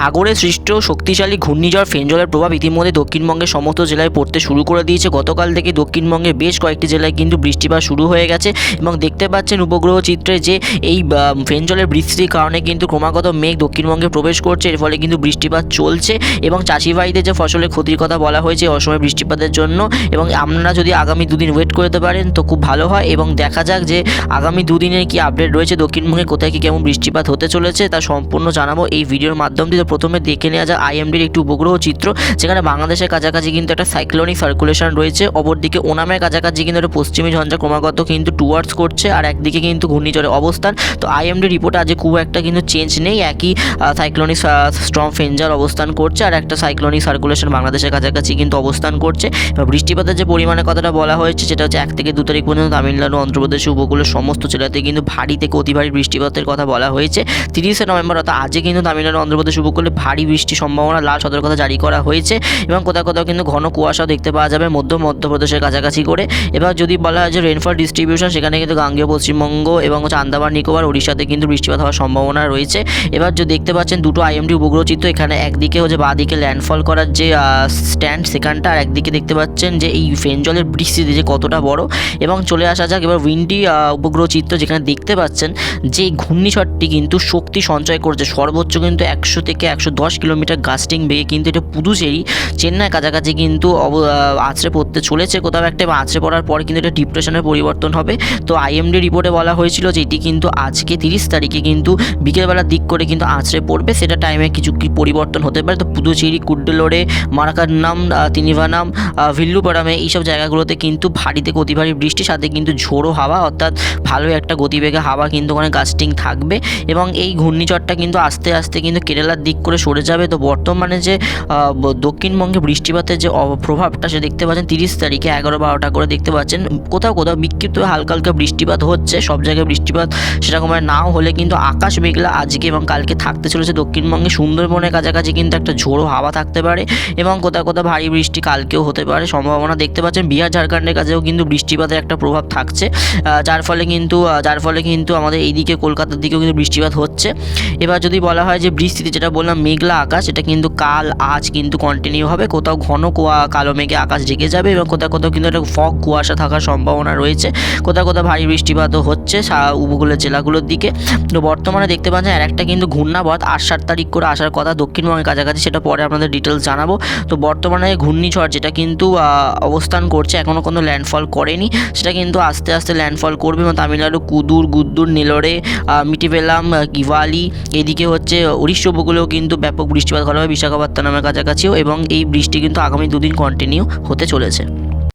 সাগরে সৃষ্ট শক্তিশালী ঘূর্ণিঝড় ফেঞ্জলের প্রভাব ইতিমধ্যে দক্ষিণবঙ্গের সমস্ত জেলায় পড়তে শুরু করে দিয়েছে। গতকাল থেকে দক্ষিণবঙ্গের বেশ কয়েকটি জেলায় কিন্তু বৃষ্টিপাত শুরু হয়ে গেছে এবং দেখতে পাচ্ছেন উপগ্রহ চিত্রে যে এই আহ, ফেঞ্জলের বৃষ্টির কারণে কিন্তু ক্রমাগত মেঘ দক্ষিণবঙ্গে প্রবেশ করছে। এর ফলে কিন্তু বৃষ্টিপাত চলছে এবং চাষি ভাইদের যে ফসলের ক্ষতির কথা বলা হয়েছে অসময় বৃষ্টিপাতের জন্য এবং আপনারা যদি আগামী দুদিন ওয়েট করতে পারেন তো খুব ভালো হয় এবং দেখা যাক যে আগামী দুদিনের কি আপডেট রয়েছে দক্ষিণবঙ্গে কোথায় কি কেমন বৃষ্টিপাত হতে চলেছে তা সম্পূর্ণ জানাব এই ভিডিওর মাধ্যম দিয়ে। প্রথমে দেখে নেওয়া যাক আইএমডির একটি উপগ্রহ চিত্র, যেখানে বাংলাদেশের কাছাকাছি কিন্তু একটা সাইক্লোনিক সার্কুলেশন রয়েছে। অপরদিকে ওনামের কাছাকাছি কিন্তু একটা পশ্চিমী ঝঞ্ঝা ক্রমাগত কিন্তু টুয়ার্ডস করছে, আর একদিকে কিন্তু ঘূর্ণিঝড়ের অবস্থান। তো আইএমডি রিপোর্টে আজকে খুব একটা কিন্তু চেঞ্জ নেই, একই সাইক্লোনিক স্ট্রং ফেঞ্জার অবস্থান করছে, আর একটা সাইক্লোনিক সার্কুলেশন বাংলাদেশের কাছাকাছি কিন্তু অবস্থান করছে। বৃষ্টিপাতের যে পরিমাণের কথাটা বলা হয়েছে, সেটা হচ্ছে এক থেকে দু তারিখ পর্যন্ত তামিলনাড়ু, অন্ধ্রপ্রদেশ, উপকূলের সমস্ত জেলাতে কিন্তু ভারী থেকে অতি ভারী বৃষ্টিপাতের কথা বলা হয়েছে। তিরিশে নভেম্বর অর্থাৎ আজকে কিন্তু তামিলনাড়ু, অন্ধ্রপ্রদেশ, উপকূলে ভারী বৃষ্টির সম্ভাবনা, লাল সতর্কতা জারি করা হয়েছে এবং কোথাও কোথাও কিন্তু ঘন কুয়াশাও দেখতে পাওয়া যাবে মধ্য মধ্যপ্রদেশের কাছাকাছি করে। এবার যদি বলা হয় যে রেনফল ডিস্ট্রিবিউশন সেখানে কিন্তু গাঙ্গেয়, পশ্চিমবঙ্গ এবং হচ্ছে আন্দামান, নিকোবর উড়িষ্যাতে কিন্তু বৃষ্টিপাত হওয়ার সম্ভাবনা রয়েছে। এবার যে দেখতে পাচ্ছেন, দুটো আইএমডি উপগ্রহ চিত্র এখানে একদিকে হচ্ছে বাঁ দিকে ল্যান্ডফল করার যে স্ট্যান্ড সেখানটা, আর একদিকে দেখতে পাচ্ছেন যে এই ফেনজলের বৃষ্টি যে কতটা বড়। এবং চলে আসা যাক, এবার উইন্ডি উপগ্রহ চিত্র যেখানে দেখতে পাচ্ছেন, যে ঘূর্ণিঝড়টি কিন্তু শক্তি সঞ্চয় করছে। সর্বোচ্চ কিন্তু একশো থেকে একশো দশ কিলোমিটার গাস্টিং বেগে কিন্তু এটা পুদুচেরি। চেন্নাই কাছাকাছি কিন্তু আছড়ে পড়তে চলেছে কোথাও একটা এবং আছড়ে পড়ার পর কিন্তু এটা ডিপ্রেশনের পরিবর্তন হবে। তো আইএমডি রিপোর্টে বলা হয়েছিল যে এটি কিন্তু আজকে তিরিশ তারিখে কিন্তু বিকেলবেলার দিক করে কিন্তু আছড়ে পড়বে। সেটা টাইমে কিছু কি পরিবর্তন হতে পারে। তো পুদুচেরি কুড্ডেলোরে মারাকান্নাম তিনিভানাম ভিল্লুপারামে এইসব জায়গাগুলোতে কিন্তু ভারী থেকে অতি ভারী বৃষ্টির সাথে কিন্তু ঝোড়ো হাওয়া অর্থাৎ ভালো একটা গতিবেগে হাওয়া কিন্তু ওখানে গাস্টিং থাকবে। এবং এই ঘূর্ণিঝড়টা কিন্তু আস্তে আস্তে কিন্তু কেরালার দিক করে সরে যাবে। তো বর্তমানে যে দক্ষিণবঙ্গে বৃষ্টিপাতের যে প্রভাবটা সে দেখতে পাচ্ছেন, তিরিশ তারিখে এগারো বারোটা করে দেখতে পাচ্ছেন। কোথাও কোথাও বিক্ষিপ্ত হালকা হালকা বৃষ্টিপাত হচ্ছে, সব জায়গায় বৃষ্টিপাত সেরকম নাও হলে কিন্তু আকাশ মেঘলা আজকে এবং কালকে থাকতে চলেছে। দক্ষিণবঙ্গে সুন্দরবনের কাছাকাছি কিন্তু একটা ঝোড়ো হাওয়া থাকতে পারে এবং কোথাও কোথাও ভারী বৃষ্টি কালকেও হতে পারে। সম্ভাবনা দেখতে পাচ্ছেন, বিহার, ঝাড়খণ্ডের কাছেও কিন্তু বৃষ্টিপাতের একটা প্রভাব থাকছে। যার ফলে কিন্তু যার ফলে কিন্তু আমাদের এইদিকে, কলকাতার দিকেও কিন্তু বৃষ্টিপাত হচ্ছে। এবার যদি বলা হয় যে বৃষ্টিতে যেটা বললাম মেঘলা আকাশ, এটা কিন্তু কাল, আজ কিন্তু কন্টিনিউ হবে। কোথাও ঘন কুয়া, কালো মেঘে আকাশ জেগে যাবে এবং কোথাও কোথাও কিন্তু একটা ফগ কুয়াশা থাকার সম্ভাবনা রয়েছে। কোথাও কোথাও ভারী বৃষ্টিপাতও হচ্ছে উপকূলের জেলাগুলোর দিকে। তো বর্তমানে দেখতে পাচ্ছেন, আর একটা কিন্তু ঘূর্ণাবধ আট সাত তারিখ করে আসার কথা দক্ষিণবঙ্গের কাছাকাছি, সেটা পরে আপনাদের ডিটেলস জানাব। তো বর্তমানে ঘূর্ণিঝড়, যেটা কিন্তু অবস্থান করছে এখনও কোনো ল্যান্ডফল করেনি। সেটা কিন্তু আস্তে আস্তে ল্যান্ডফল করবে এবং তামিলনাড়ু, কুদুর, গুদ্দুর, নেলোরে মিটিভেলাম গিভালি এদিকে হচ্ছে, উড়িষ্যা উপকূলেও কিন্তু ব্যাপক বৃষ্টিপাত ঘটাবে বিশাখাপত্তনমের কাছাকাছিও এবং এই বৃষ্টি কিন্তু আগামী দুদিন কন্টিনিউ হতে চলেছে।